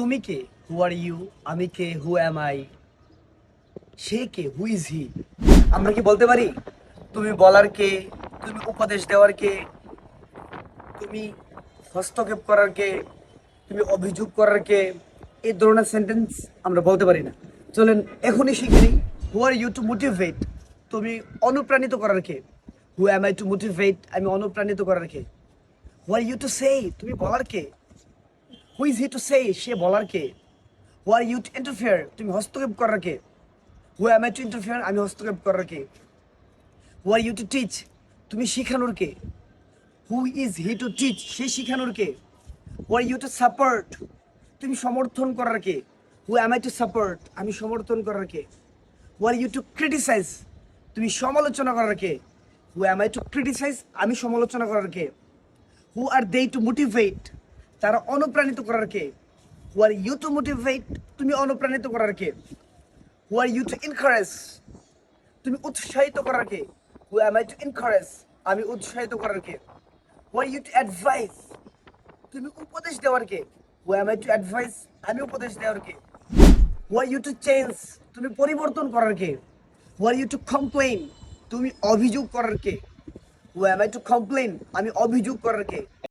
তুমি কে? Who are you আমি কে? Who am I say K? Who is হি আমরা কি বলতে পারি? তুমি বলার কে? তুমি উপদেশ দেওয়ার কে? তুমি হস্তক্ষেপ করার কে? তুমি অভিযোগ করার কে? এই ধরনের সেন্টেন্স আমরা বলতে পারি না। চলেন, এখনই শিখে নিই। Who are you to motivate তুমি অনুপ্রাণিত করার কে? Who am I to motivate আমি অনুপ্রাণিত করার কে? Who are you to say তুমি বলার কে? Who is he two say সে বলার কে? Who are you to interfere তুমি হস্তক্ষেপ করার কে? Who am I to interfere আমি হস্তক্ষেপ করার কে? Who are you to teach তুমি শিখানোর কে? Who is he to teach সে শিখানোর কে? Who are you to support তুমি সমর্থন করার কে? Who am I to support আমি সমর্থন করার কে? Who are you to criticise তুমি সমালোচনা করার কে? Who am I to criticise আমি সমালোচনা করার কে? Who R they two motivate তারা অনুপ্রাণিত করার কে? হু ইউ টু মোটিভেট তুমি অনুপ্রাণিত করার কে? হু ইউ টু এনকারেজ তুমি উৎসাহিত করার কে? Who am I to encourage আমি উৎসাহিত করার কে? হু ইউ টু অ্যাডভাইস তুমি উপদেশ দেওয়ার কে? Who am I to advice আমি উপদেশ দেওয়ার কে? হু ইউ টু চেঞ্জ তুমি পরিবর্তন করার কে? হু ইউ টু কমপ্লেইন তুমি অভিযোগ করার কে? Who am I to complain আমি অভিযোগ করার কে?